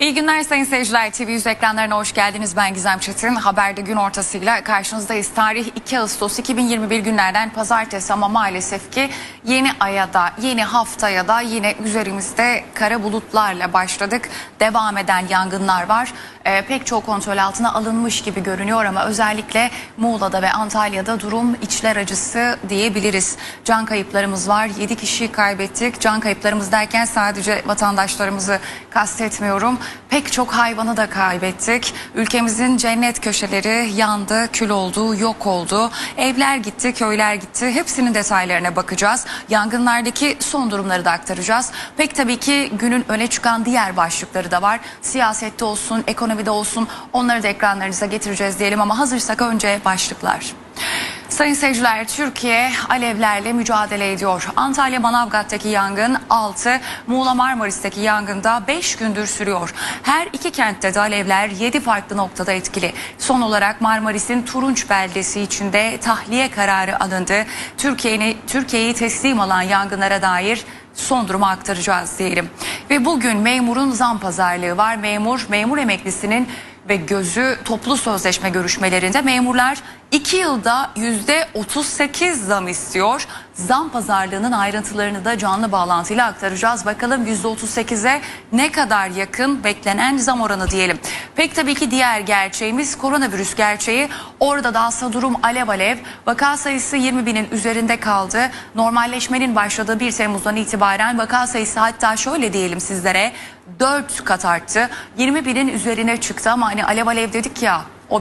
İyi günler sayın seyirciler. TV yüz ekranlarına hoş geldiniz. Ben Gizem Çetin. Haberde gün ortasıyla karşınızdayız. Tarih 2 Ağustos 2021 günlerden pazartesi ama maalesef ki yeni aya da yeni haftaya da yine üzerimizde kara bulutlarla başladık. Devam eden yangınlar var. Ee, pek çok kontrol altına alınmış gibi görünüyor ama özellikle Muğla'da ve Antalya'da durum içler acısı diyebiliriz. Can kayıplarımız var. 7 kişi kaybettik. Can kayıplarımız derken sadece vatandaşlarımızı kastetmiyorum. Pek çok hayvanı da kaybettik. Ülkemizin cennet köşeleri yandı, kül oldu, yok oldu. Evler gitti, köyler gitti. Hepsinin detaylarına bakacağız. Yangınlardaki son durumları da aktaracağız. Pek tabii ki günün öne çıkan diğer başlıkları da var. Siyasette olsun, ekonomide olsun onları da ekranlarınıza getireceğiz diyelim ama hazırsak önce başlıklar. Sayın seyirciler Türkiye alevlerle mücadele ediyor. Antalya Manavgat'taki yangın 6, Muğla Marmaris'teki yangında 5 gündür sürüyor. Her iki kentte de alevler 7 farklı noktada etkili. Son olarak Marmaris'in Turunç beldesi içinde tahliye kararı alındı. Türkiye'yi Türkiye'yi teslim alan yangınlara dair son durumu aktaracağız diyelim. Ve bugün memurun zam pazarlığı var. Memur, memur emeklisinin ve gözü toplu sözleşme görüşmelerinde memurlar 2 yılda yüzde 38 zam istiyor. Zam pazarlığının ayrıntılarını da canlı bağlantıyla aktaracağız. Bakalım yüzde 38'e ne kadar yakın beklenen zam oranı diyelim. Pek tabii ki diğer gerçeğimiz koronavirüs gerçeği. Orada da aslında durum alev alev. Vaka sayısı 20 binin üzerinde kaldı. Normalleşmenin başladığı 1 Temmuz'dan itibaren vaka sayısı hatta şöyle diyelim sizlere 4 kat arttı. 20 binin üzerine çıktı ama hani alev alev dedik ya